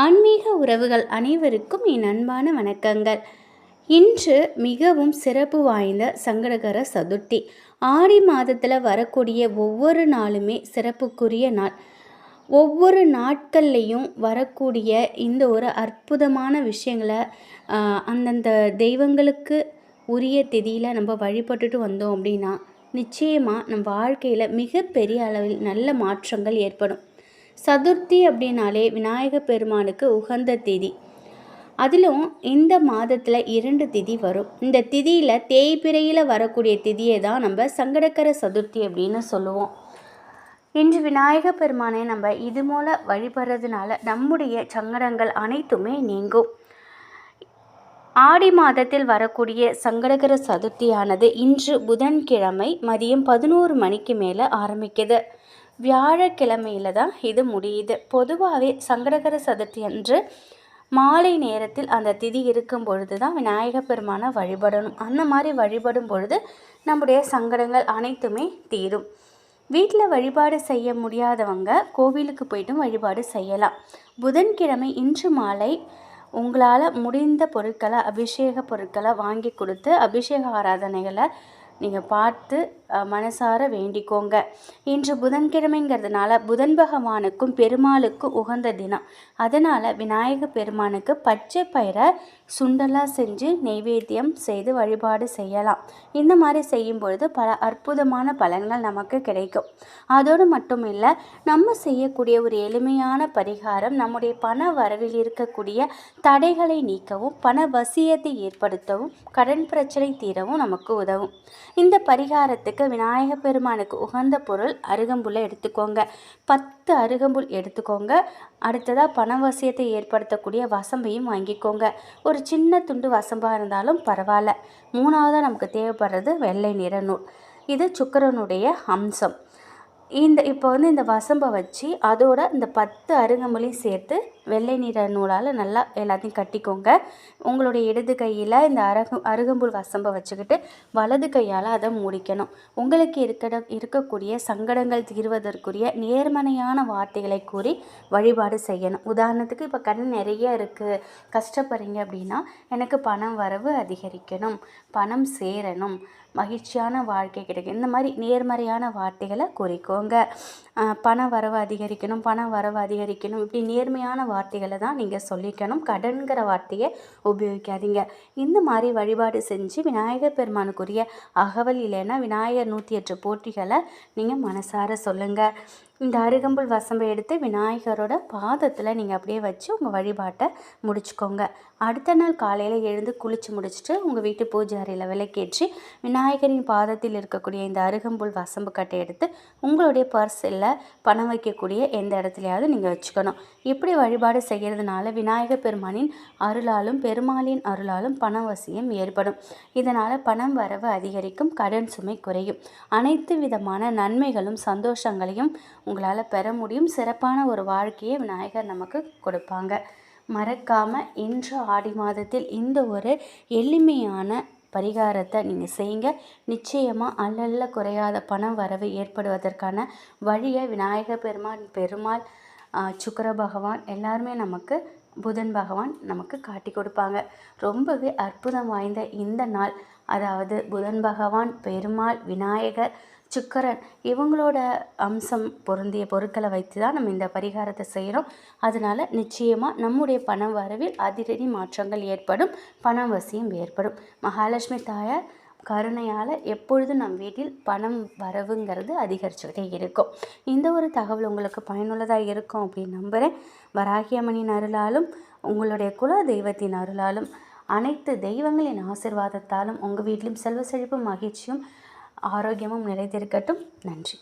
ஆன்மீக உறவுகள் அனைவருக்கும் என் அன்பான வணக்கங்கள். இன்று மிகவும் சிறப்பு வாய்ந்த சங்கடகர சதுர்த்தி. ஆடி மாதத்தில் வரக்கூடிய ஒவ்வொரு நாளுமே சிறப்புக்குரிய நாள். ஒவ்வொரு நாட்கள்லேயும் வரக்கூடிய இந்த ஒரு அற்புதமான விஷயங்களை அந்தந்த தெய்வங்களுக்கு உரிய திதியில் நம்ம வழிபட்டுட்டு வந்தோம் அப்படின்னா நிச்சயமாக நம் வாழ்க்கையில் மிகப்பெரிய அளவில் நல்ல மாற்றங்கள் ஏற்படும். சதுர்த்தி அப்படின்னாலே விநாயக பெருமானுக்கு உகந்த திதி. அதிலும் இந்த மாதத்தில் இரண்டு திதி வரும். இந்த திதியில் தேய்பிரையில் வரக்கூடிய திதியை தான் நம்ம சங்கடக்கர சதுர்த்தி அப்படின்னு சொல்லுவோம். இன்று விநாயக பெருமானை நம்ம இது மூல வழிபடுறதுனால நம்முடைய சங்கடங்கள் அனைத்துமே நீங்கும். ஆடி மாதத்தில் வரக்கூடிய சங்கடகர சதுர்த்தியானது இன்று புதன்கிழமை மதியம் பதினோரு மணிக்கு மேலே ஆரம்பிக்குது. வியாழக்கிழமையில் தான் இது முடியுது. பொதுவாகவே சங்கடகர சதுர்த்தி அன்று மாலை நேரத்தில் அந்த திதி இருக்கும் பொழுது தான் விநாயக பெருமானை வழிபடணும். அந்த மாதிரி வழிபடும் பொழுது நம்முடைய சங்கடங்கள் அனைத்துமே தீரும். வீட்டில் வழிபாடு செய்ய முடியாதவங்க கோவிலுக்கு போய்ட்டும் வழிபாடு செய்யலாம். புதன்கிழமை இன்று மாலை உங்களால் முடிந்த பொருட்களை அபிஷேக பொருட்களை வாங்கி கொடுத்து அபிஷேக ஆராதனைகளை நீங்கள் பார்த்து மனசார வேண்டிக்கோங்க. இன்று புதன்கிழமைங்கிறதுனால புதன் பகவானுக்கும் பெருமாளுக்கும் உகந்த தினம். அதனால் விநாயக பெருமானுக்கு பச்சை பயிரை சுண்டலாக செஞ்சு நெய்வேத்தியம் செய்து வழிபாடு செய்யலாம். இந்த மாதிரி செய்யும் பொழுது பல அற்புதமான பலன்கள் நமக்கு கிடைக்கும். அதோடு மட்டும் இல்லை நம்ம செய்யக்கூடிய ஒரு எளிமையான பரிகாரம் நம்முடைய பண வரவில் இருக்கக்கூடிய தடைகளை நீக்கவும் பண வசியத்தை ஏற்படுத்தவும் கடன் பிரச்சனை தீரவும் நமக்கு உதவும். இந்த பரிகாரத்துக்கு விநாயக பெருமானுக்கு உகந்த பொருள் அருகம்புல்லை எடுத்துக்கோங்க. பத்து அருகம்புல் எடுத்துக்கோங்க. அடுத்ததாக பணவசியத்தை ஏற்படுத்தக்கூடிய வசம்பையும் வாங்கிக்கோங்க. ஒரு சின்ன துண்டு வசம்பாக இருந்தாலும் பரவாயில்ல. மூணாவதாக நமக்கு தேவைப்படுறது வெள்ளை நிற நூல். இது சுக்கரனுடைய அம்சம். இந்த இப்போ வந்து இந்த வசம்பை வச்சு அதோட இந்த பத்து அருகம்புலையும் சேர்த்து வெள்ளை நிற நூலால் நல்லா எல்லாத்தையும் கட்டிக்கோங்க. உங்களுடைய இடது கையில் இந்த அரகு அருகம்புல் வசம்பை வச்சுக்கிட்டு வலது கையால் அதை மூடிக்கணும். உங்களுக்கு இருக்கிற இருக்கக்கூடிய சங்கடங்கள் தீர்வதற்குரிய நேர்மனையான வார்த்தைகளை கூறி வழிபாடு செய்யணும். உதாரணத்துக்கு இப்போ கடன் நிறைய இருக்குது கஷ்டப்படுறீங்க அப்படின்னா எனக்கு பணம் வரவு அதிகரிக்கணும். பணம் சேரணும். மகிழ்ச்சியான வாழ்க்கை கிடைக்கும். இந்த மாதிரி நேர்மறையான வார்த்தைகளை குறிக்கோங்க. பண வரவு அதிகரிக்கணும் பண வரவு அதிகரிக்கணும் இப்படி நேர்மையான வார்த்தைகளை தான் நீங்கள் சொல்லிக்கணும். கடன்கிற வார்த்தையை உபயோகிக்காதீங்க. இந்த மாதிரி வழிபாடு செஞ்சு விநாயகர் பெருமானுக்குரிய அகவல் இல்லைன்னா விநாயகர் நூற்றி எட்டு போட்டிகளை நீங்கள் மனசார சொல்லுங்கள் இந்த அருகம்புல் வசம்பை எடுத்து விநாயகரோட பாதத்தில் நீங்கள் அப்படியே வச்சு உங்கள் வழிபாட்டை முடிச்சுக்கோங்க. அடுத்த நாள் காலையில் எழுந்து குளித்து முடிச்சுட்டு உங்கள் வீட்டு பூஜை அறையில் விளக்கேற்றி விநாயகரின் பாதத்தில் இருக்கக்கூடிய இந்த அருகம்புல் வசம்பு கட்டை எடுத்து உங்களுடைய பர்ஸில் பணம் வைக்கக்கூடிய எந்த இடத்துலையாவது நீங்கள் வச்சுக்கணும். இப்படி வழிபாடு செய்கிறதுனால விநாயகர் பெருமானின் அருளாலும் பெருமாளின் அருளாலும் பண வசியம் ஏற்படும். இதனால் பணம் வரவு அதிகரிக்கும் கடன் சுமை குறையும். அனைத்து விதமான நன்மைகளும் சந்தோஷங்களையும் உங்களால் பெற முடியும். சிறப்பான ஒரு வாழ்க்கையை விநாயகர் நமக்கு கொடுப்பாங்க. மறக்காமல் இன்று ஆடி மாதத்தில் இந்த ஒரு எளிமையான பரிகாரத்தை நீங்கள் செய்யுங்க. நிச்சயமாக அல்லல்ல குறையாத பணம் வரவு ஏற்படுவதற்கான வழியை விநாயகர் பெருமான் பெருமாள் சுக்கர பகவான் எல்லாருமே நமக்கு புதன் பகவான் நமக்கு காட்டி கொடுப்பாங்க. ரொம்பவே அற்புதம் வாய்ந்த இந்த நாள். அதாவது புதன் பகவான் பெருமாள் விநாயகர் சுக்கரன். இவங்களோட அம்சம் பொருந்திய பொருட்களை வைத்து தான் நம்ம இந்த பரிகாரத்தை செய்கிறோம் அதனால் நிச்சயமாக நம்முடைய பண வரவில் அதிரடி மாற்றங்கள் ஏற்படும் பணவசியம் ஏற்படும். மகாலட்சுமி தாயார் கருணையால் எப்பொழுதும் நம் வீட்டில் பணம் வரவுங்கிறது அதிகரிச்சுக்கிட்டே இருக்கும். இந்த ஒரு தகவல் உங்களுக்கு பயனுள்ளதாக இருக்கும் அப்படின்னு நம்புகிறேன் வராகியம்மனின் அருளாலும் உங்களுடைய குல தெய்வத்தின் அருளாலும் அனைத்து தெய்வங்களின் ஆசிர்வாதத்தாலும் உங்கள் வீட்டிலும் செல்வ செழிப்பும் மகிழ்ச்சியும் ஆரோக்கியமும் நிலைத்திருக்கட்டும். நன்றி.